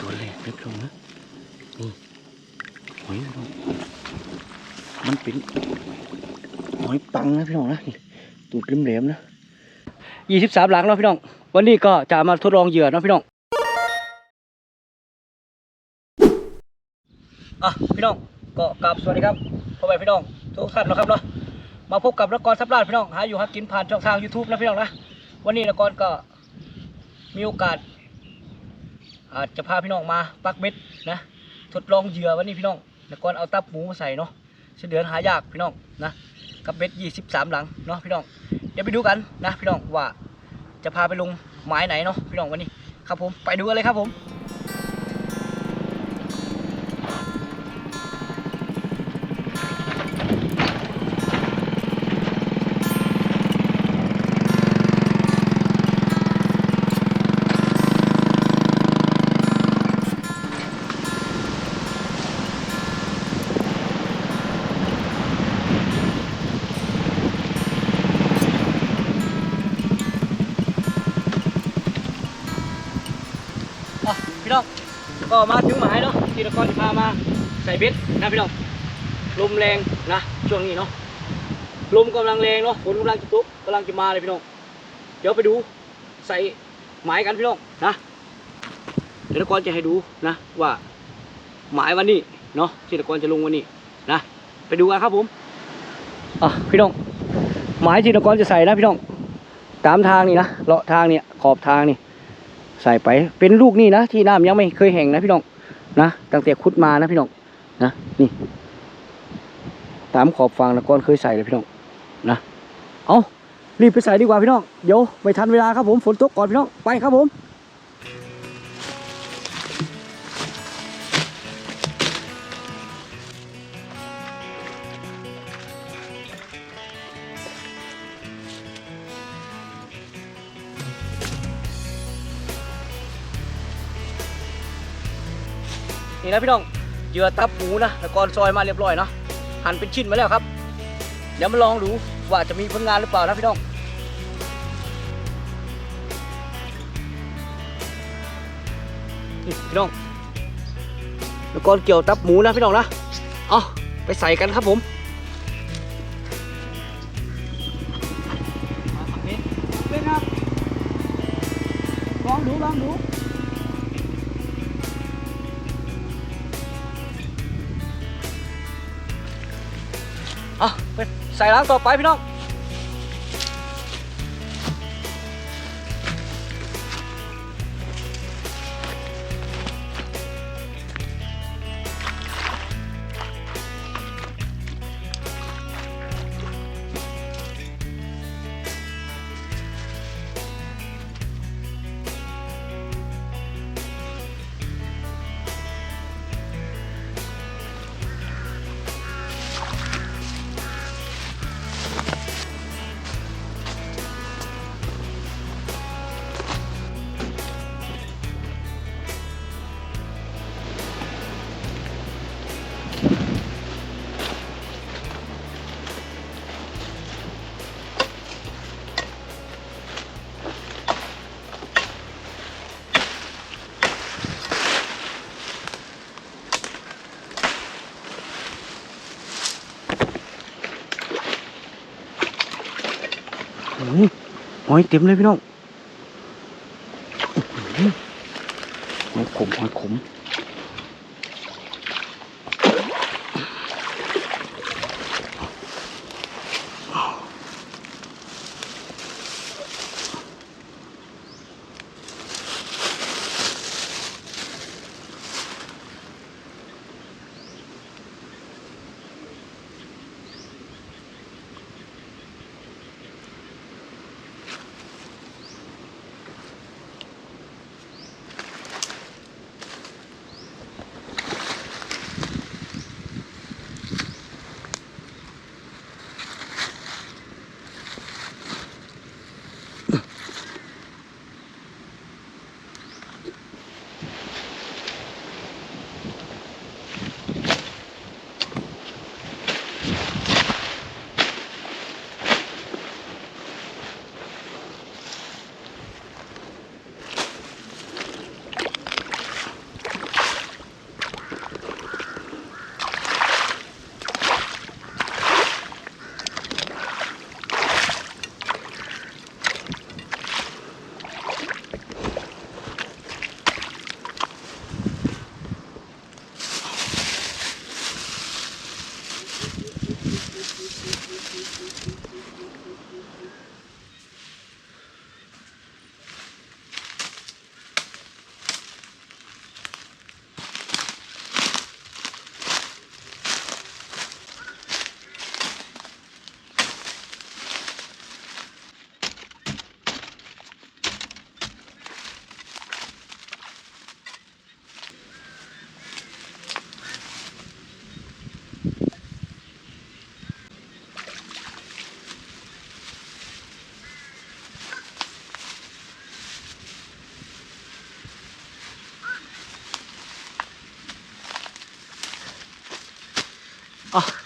ตัวแรกเล็กลงนะนี่หอยพี่น้องมันเป็นหอยปังนะพี่น้องนะตูดเหลมๆนะยี่สิบสามหลังเนาะพี่น้อง วันนี้ก็จะมาทดลองเหยื่อเนาะพี่น้องอะพี่น้องก็กลับสวัสดีครับพ่อแม่พี่น้องทุกท่านนะครับเนาะมาพบกับนกรสับลาดพี่น้องหาอยู่หากินผ่านช่องทาง YouTube นะพี่น้องนะวันนี้นกรก็มีโอกาส อาจจะพาพี่น้องมาปักเม็ดนะ ทดลองเหยื่อวันนี้พี่น้องแล้วก่อนเอาตับหมูมาใส่เนาะเสเดือนหายากพี่น้องนะกับเม็ดยี่สิบสามหลังเนาะพี่น้องเดี๋ยวไปดูกันนะพี่น้องว่าจะพาไปลงหมายไหนเนาะพี่น้องวันนี้ครับผมไปดูกันเลยครับผม ก็มาถึงหมายเนาะที่นครจะพามาใส่เบ็ดนะพี่น้องลมแรงนะช่วงนี้เนาะลมกำลังแรงเนาะฝนกำลังจะตกกำลังจะมาเลยพี่น้องเดี๋ยวไปดูใส่หมายกันพี่น้องนะเดี๋ยวนครจะให้ดูนะว่าหมายวันนี้เนาะที่นครจะลงวันนี้นะ ไปดูกันครับผมอะพี่น้องหมายที่นครจะใส่นะพี่น้องตามทางนี่นะเลาะทางเนี่ยขอบทางนี่ ใส่ไปเป็นลูกนี่นะที่น้ำยังไม่เคยแห้งนะพี่น้องนะตั้งแต่ขุดมานะพี่น้องนะนี่ ตามขอบฟางตะก้อนเคยใส่เลยพี่น้องนะเอารีบไปใส่ดีกว่าพี่น้องเดี๋ยวไม่ทันเวลาครับผมฝนตกก่อนพี่น้องไปครับผม นี่นะพี่น้องเหยื่อตับหมูนะแล้วก็ซอยมาเรียบร้อยเนาะหั่นเป็นชิ้นมาแล้วครับ เดี๋ยวมาลองดูว่าจะมีผลงานหรือเปล่านะพี่น้องนี่พี่น้องแล้วก็เกี่ยวตับหมูนะพี่น้องนะเอาไปใส่กันครับผม อาไปใส่ล้างต่อไปพี่น้อง หอยเต็มเลยพี่น้องอื้อหือหอยขมหอยขม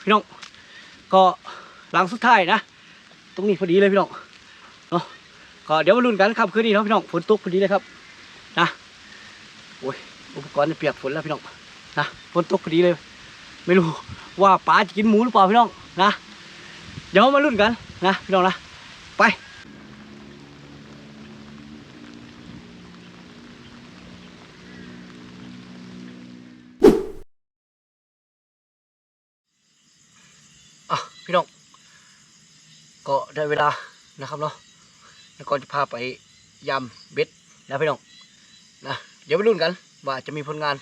พี่น้อง ก็หลังสุดท้ายนะ ตรงนี้พอดีเลยพี่น้อง เนาะ ก็เดี๋ยวมาลุ้นกันครับคืนนี้เนาะพี่น้อง ฝนตกพอดีเลยครับ นะ โอ้ย อุปกรณ์เปียกฝนแล้วพี่น้อง นะ ฝนตกพอดีเลย ไม่รู้ว่าป๋าจะกินหมูหรือเปล่าพี่น้อง นะ เดี๋ยวมาลุ้นกันนะพี่น้องนะ ไป ได้เวลานะครับเนาะแล้วก็จะพาไปยำเบ็ดนะพี่น้องนะเดี๋ยวไปรุ่นกัน ว่าจะมีผลงาน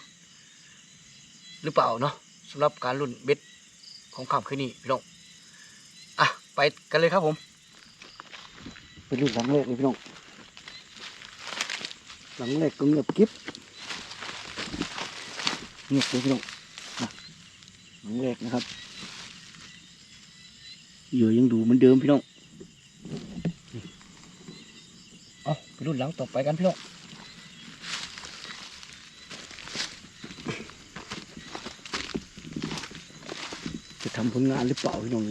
หรือเปล่าเนาะสำหรับการรุ่นเบ็ดของค่ำคืนนี้พี่น้องอะไปกันเลยครับผมไปรุ่นหลังแรกเลยพี่น้องหลังแรกก็เงียบกิ๊บเงียบเลยพี่น้องหลังแรกนะครับเหยื่อยังดูเหมือนเดิมพี่น้องนี่เอาไป รุ่นหลังต่อไปกันพี่น้องจะทำผลงานหรือเปล่าพี่น้อง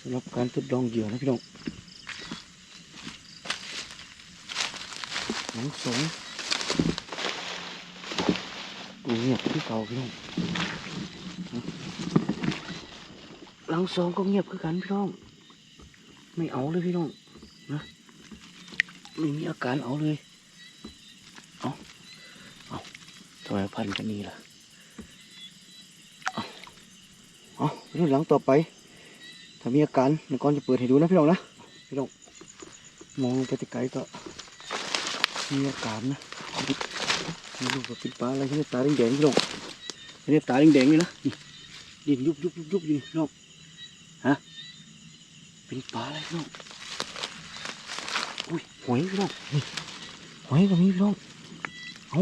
สำหรับการทดลองเหยื่อนะพี่น้องหลังสองกูเงียบที่เก่าพี่น้องหลังสองก็เงียบคือกันพี่น้อง ไม่เอาเลยพี่น้องนะไม่มีอาการเอาเลย เอาเอาทำไมพันกันนี่ล่ะเอาเอาไปดูหลังต่อไป ถ้ามีอาการเดี๋ยวก่อนจะเปิดให้ดูนะพี่น้องนะพี่น้องมองไปแต่ไกลก็มีอาการนะไม่รู้ว่าเป็นปลาอะไรที่ตาแดงๆพี่น้องอันนี้ตาแดงๆนี่นะนี่ดินยุบยุบยุบยุบอยู่นี่พี่น้อง เป็นปลาอะไรพี่น้องอุ้ยหอยพี่น้องนี่หอยก็มีพี่น้องเอา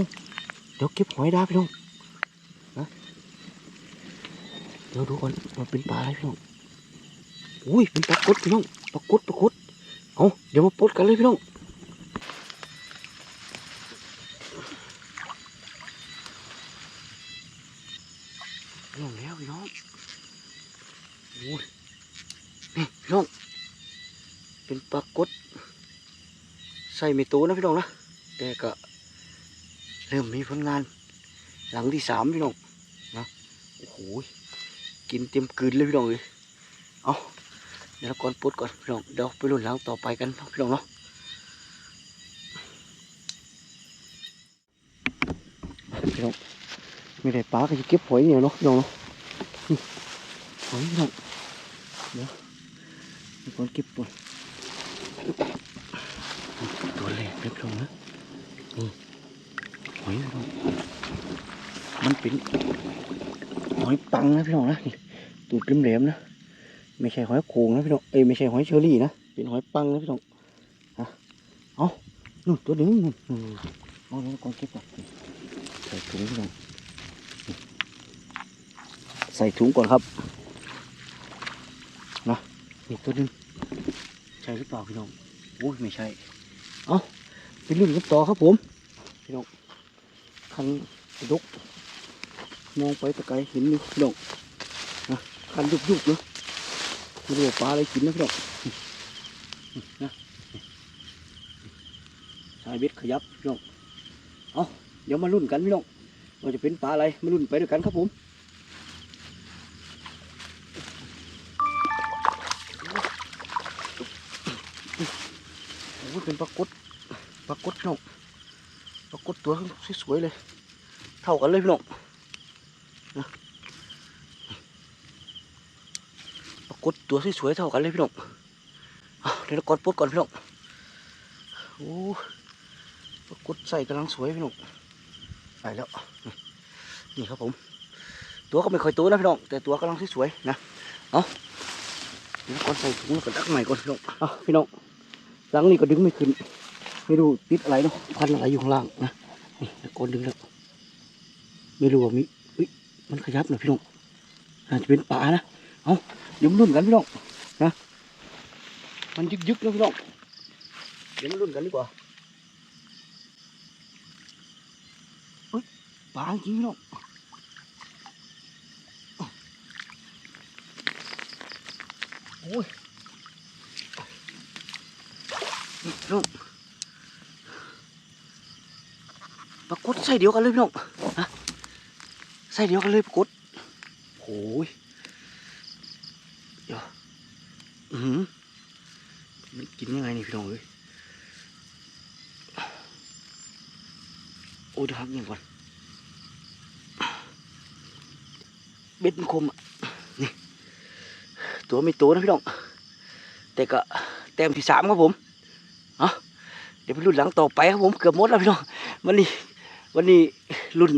เดี๋ยวเก็บหอยได้พี่น้องนะเดี๋ยวดูก่อนมันเป็นปลาอะไรพี่น้องอุ้ยเป็นปลากดพี่น้องปลากดปลากดเอาเดี๋ยวมาปดกันเลยพี่น้องพี่น้องแล้วพี่น้องโอ้ย นี่พี่น้อง เป็นปลากดใส่ไม่โตนะพี่น้องนะแต่ก็เริ่มมีผลงาน หลังที่สามพี่น้องนะโอ้โหกินเต็มกืนเลยพี่น้องเลยเอาเดี๋ยวเราก่อนปลดก่อนพี่น้องเดี๋ยวไปรุ่นหลังต่อไปกันพี่น้องเนาะพี่น้องไม่ได้ปลาก็จะเก็บหอยเนี่ยเนาะพี่น้องเนาะหอยพี่น้องเดี๋ยวมีคนเก็บตัวตัวแรกเล็กลงนะนี่หอยพี่น้องมันเป็นหอยปังนะพี่น้องนะตูดเหลี่ยมๆนะไม่ใช่หอยโขงนะพี่น้องเอ้ยไม่ใช่หอยเชอรี่นะเป็นหอยปังนะพี่น้องฮะเอานู่นตัวนึงนู่นเอาแล้วก่อนเก็บก่อนใส่ถุงพี่น้องใส่ถุงก่อนครับนะนี่ตัวนึงใช่หรือเปล่าพี่น้องโอ้ยไม่ใช่ เอา ไปรุ่นกันต่อครับผมพี่น้องคันกระดกมองไปตะไกลเห็นนี่พี่น้องนะคันยุบยุบเนาะไม่รู้ปลาอะไรกินนะพี่น้องนะสายเบ็ดขยับพี่น้องเอาเดี๋ยวมารุ่นกันพี่น้องว่าจะเป็นปลาอะไรมารุ่นไปด้วยกันครับผม ตัวสวยๆเลย เท่ากันเลยพี่น้องนะปลากดตัวสวยๆเท่ากันเลยพี่น้องเดี๋ยวเรากดปลดก่อนพี่น้องโอ้ปลากดใส่กำลังสวยพี่น้องไปแล้วนี่ครับผม ตัวก็ไม่ค่อยโตนะพี่น้องแต่ตัวกำลังสวยๆนะเอาเดี๋ยวก่อนใส่ถุงแล้วก็ดักใหม่ก่อนพี่น้องเอาพี่น้องหลังนี้ก็ดึงไม่ขึ้นไม่รู้ติดอะไรเนาะพันอะไรอยู่ข้างล่างนะ นี่ตะโกนดึงแล้ว ไม่รู้ว่ามีอุ้ยมันขยับหนะพี่น้องอาจจะเป็นป่านะ เอาเดี๋ยวมาลุ้นกันพี่น้องนะ มันยึกยึกนะพี่น้อง เดี๋ยวมาลุ้นกันดีกว่าอุ้ยปลาจริงพี่น้องโอ้ยนี่พี่น้องปรา กฏใส่เดียวกันเลยพี่น้องฮะใส่เดียวกันเลยปรากฏโอ้ยเดี๋ยวอืมันกินยังไงนี่พี่น้องเอ้ยโอ้ยเดี๋ยวพักยังก่อนเบ็ดมันคมอะนี่ ตัวไม่โตนะพี่น้อง แต่ก็แต้มที่สามครับผมเนาเดี๋ยวไปรุ่นหลังต่อไปครับผมเกือบหมดแล้วพี่น้องวันนี้ วันนี้รุ่น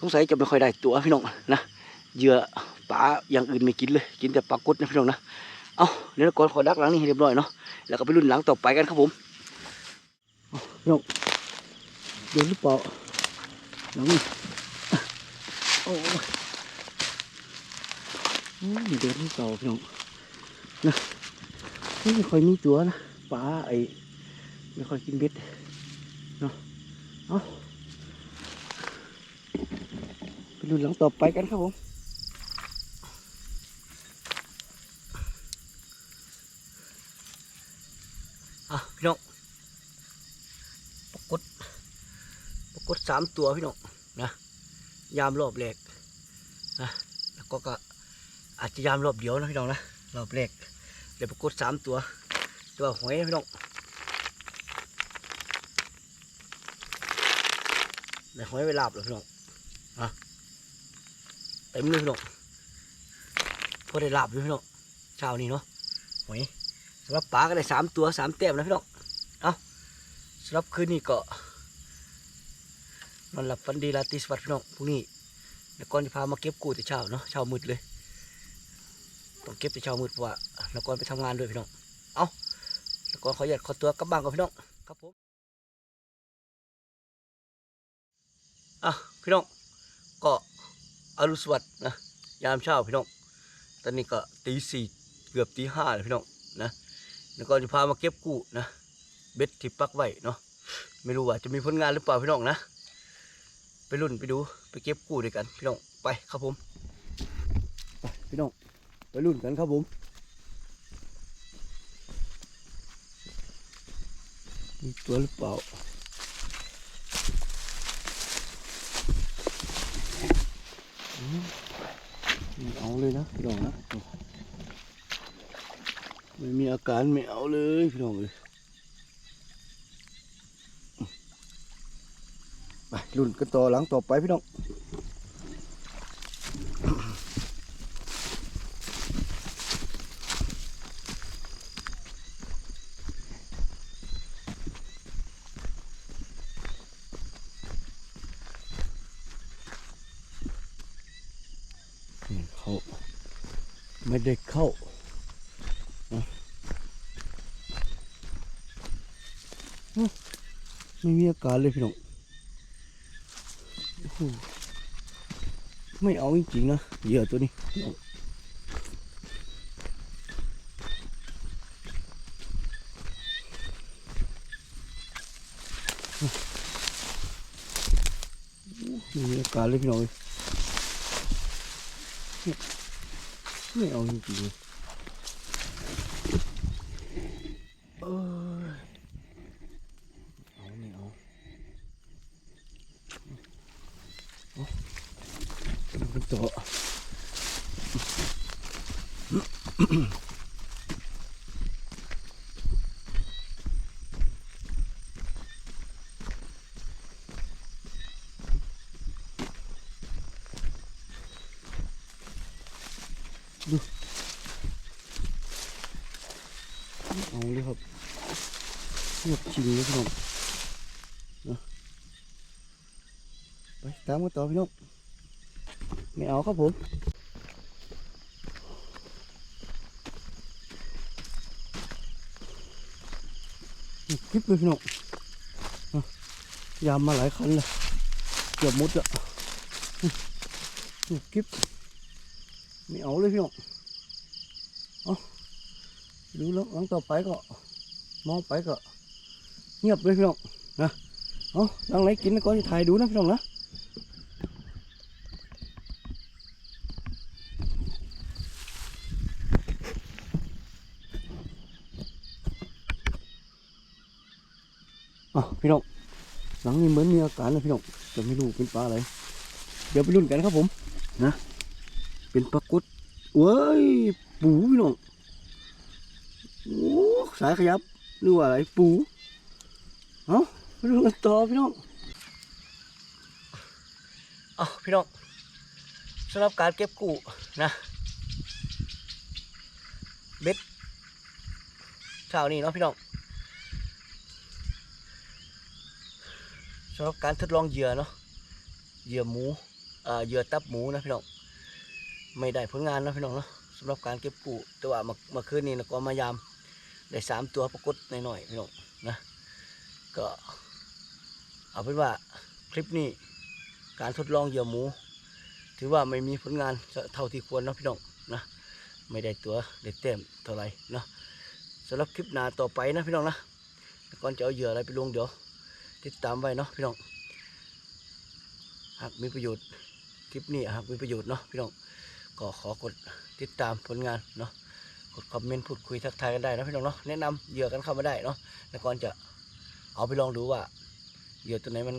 สงสัยจะไม่ค่อยได้ตัวพี่น้องนะเหยื่อปลาอย่างอื่นไม่กินเลย กินแต่ปลากดนะพี่น้องนะเอาเดี๋ยวก่อนขอดักหลังนี้ให้เรียบร้อยเนาะแล้วก็ไปรุ่นหลังต่อไปกันครับผมพี่น้องเดินหรือเปล่าหลังนี้โอ้ยเดินที่เก่าพี่น้องนะไม่ค่อยมีตัวนะปลาไอ้ไม่ค่อยกินเบ็ดเนาะเอาไป ดูหลังต่อไปกันครับผมอะพี่น้องปรากฏปรากฏสามตัวพี่น้องนะยามรอบแรกนะแล้วก็ก็อาจจะยามรอบเดียวนะพี่น้องนะรอบแรกเดี๋ยวปรากฏสามตัวตัวหอยพี่น้องในหอยไปลาบเลยพี่น้องอะ ต็มเลยพี่น้องพอได้ลาบเลยพี่น้องเช้านี้เนาะหอยสำหรับปลาก็ได้สามตัวสามแต้มนะพี่น้องเอาสำหรับคืนนี้ก็นอนหลับฝันดีราตรีสวัสดิ์พี่น้องพรุ่งนี้เดี๋ยวก่อนจะพามาเก็บกูแต่เช้าเนาะเช้ามืดเลยต้องเก็บแต่เช้ามืดเพราะว่าแล้วก่อนไปทำงานด้วยพี่น้องเอาแล้วก่อนขอหยัดขอตัวกลับบ้านก่อนพี่น้องครับผมอะพี่น้องก็ อรุณสวัสดิ์นะยามเช้าพี่น้อง ตอนนี้ก็ตีสี่เกือบตีห้าเลยพี่น้องนะแล้วก็จะพามาเก็บกู้นะเบ็ดที่ปักไว้เนาะไม่รู้ว่าจะมีผลงานหรือเปล่าพี่น้องนะไปรุ่นไปดูไปเก็บกู้ด้วยกันพี่น้องไปครับผมไปพี่น้องไปรุ่นกันครับผมมีตัวหรือเปล่าอืมไม่ เอาเลยนะพี่น้องนะไม่มีอาการไม่เอาเลยพี่น้องเลยไปรุ่นกันต่อหลังต่อไปพี่น้อง นี่เขาไม่ได้เข้านะอืม ไม่มีอาการเลยพี่น้องโอ้โหไม่เอาจริงๆนะเหยื่อตัวนี้พี่น้องไม่มีอาการเลยพี่น้องไม่เอาจริงๆเออเอาไม่เอาเอา เป็นตัวเอาเลยครับเงียบจริงเลยพี่น้องนะไปตามกันต่อพี่น้อง ไม่เอาครับผมคลิปเลยพี่น้องยามมาหลายคันเลยเกือบหมดอะคลิปไม่เอาเลยพี่น้องเอาดูแล้วหลังต่อไปก็ มองไปก็ เงียบเลยพี่น้องนะเอาหลังไหนกินก็จะถ่ายดูนะพี่น้องนะ อ๋อพี่น้องหลังนี้เหมือนมีอาการเลยพี่น้องแต่ไม่รู้เป็นปลาอะไร เดี๋ยวไปรุ่นกันครับผม นะ เป็นปลากดเว้ยปูพี่น้องโอ้สายขยับหรือว่าอะไรปูเอ้าไปดูกันต่อพี่น้องอ้าพี่น้องสำหรับการเก็บกู้นะเบ็ดเช้านี้เนาะพี่น้อง สำหรับการทดลองเหยื่อเนาะเหยื่อหมูเหยื่อตับหมูนะพี่น้องไม่ได้ผลงานนะพี่น้องเนาะสำหรับการเก็บกู้แต่ว่าเมื่อคืนนี้นะก็มายามได้สามตัวปรากฏหน่อยๆพี่น้องนะก็เอาเป็นว่าคลิปนี้การทดลองเหยื่อหมู ถือว่าไม่มีผลงานเท่าที่ควรนะพี่น้องนะไม่ได้ตัวได้เต็มเท่าไหร่เนาะสำหรับคลิปหน้าต่อไปนะพี่น้องนะก่อนจะเอาเหยื่ออะไรไปลงเดี๋ยว ติดตามไว้เนาะพี่น้องหากมีประโยชน์คลิปนี้หากมีประโยชน์เนาะพี่น้องก็ขอกดติดตามผลงานเนาะกดคอมเมนต์พูดคุยทักทายกันได้นะพี่น้องเนาะแนะนำเหยื่อกันเข้ามาได้เนาะแล้วก่อนจะเอาไปลองดูว่าเหยื่อตัวไหนมัน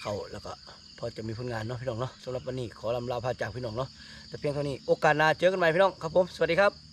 เข้าแล้วก็พอจะมีผลงานเนาะพี่น้องเนาะสำหรับวันนี้ขอลำลาพาจากพี่น้องเนาะแต่เพียงเท่านี้โอกาสหน้าเจอกันใหม่พี่น้องครับผมสวัสดีครับ